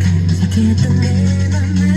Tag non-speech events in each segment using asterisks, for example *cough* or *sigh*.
가득했던 내 맘에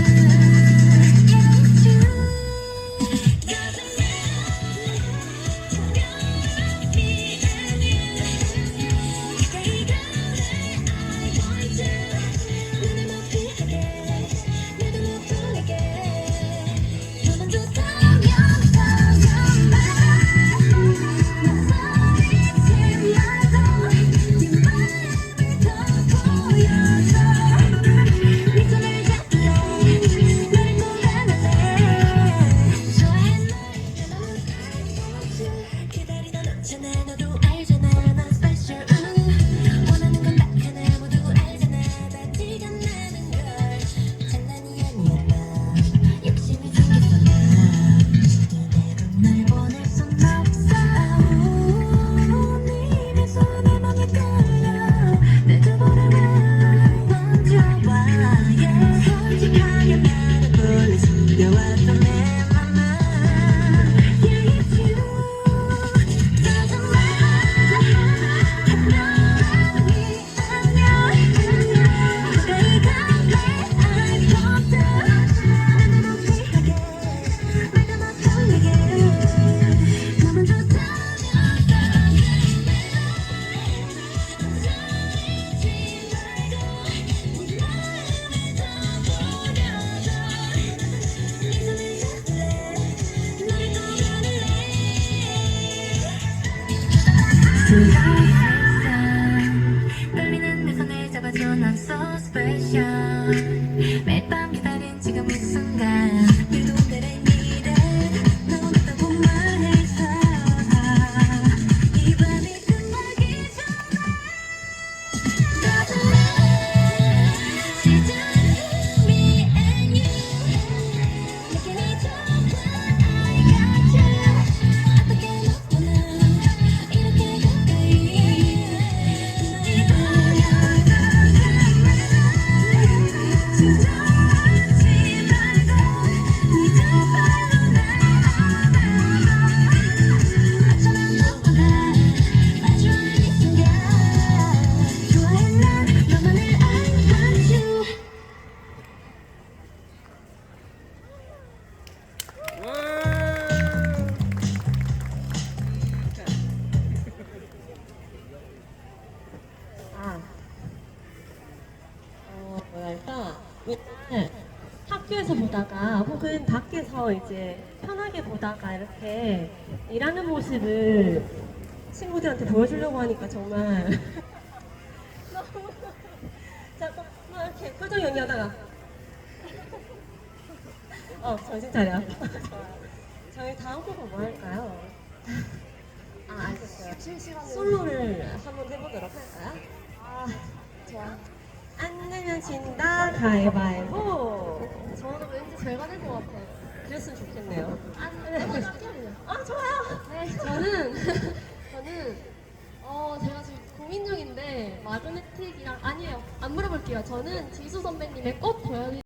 일단 학교에서 보다가 혹은 밖에서 이제 편하게 보다가 이렇게 일하는 모습을 친구들한테 보여주려고 하니까 정말 너무 *laughs* 자꾸 막 이렇게 표정 연기하다가 어 정신 차려. *laughs* 저희 다음 곡은 뭐 할까요? 아 알겠어요 솔로를 한번 해보도록 할까요? 아, 좋아. 진다 가위바위보 저는 왠지 제가 될것 같아요. 그랬으면 좋겠네요 안, 내가 할게요. 아 좋아요 네, *laughs* 저는, *laughs* 저는, 어, 제가 지금 고민 중인데, 마그네틱이랑, 아니에요. 안 물어볼게요. 저는 지수 선배님의 꽃 보여드릴게요.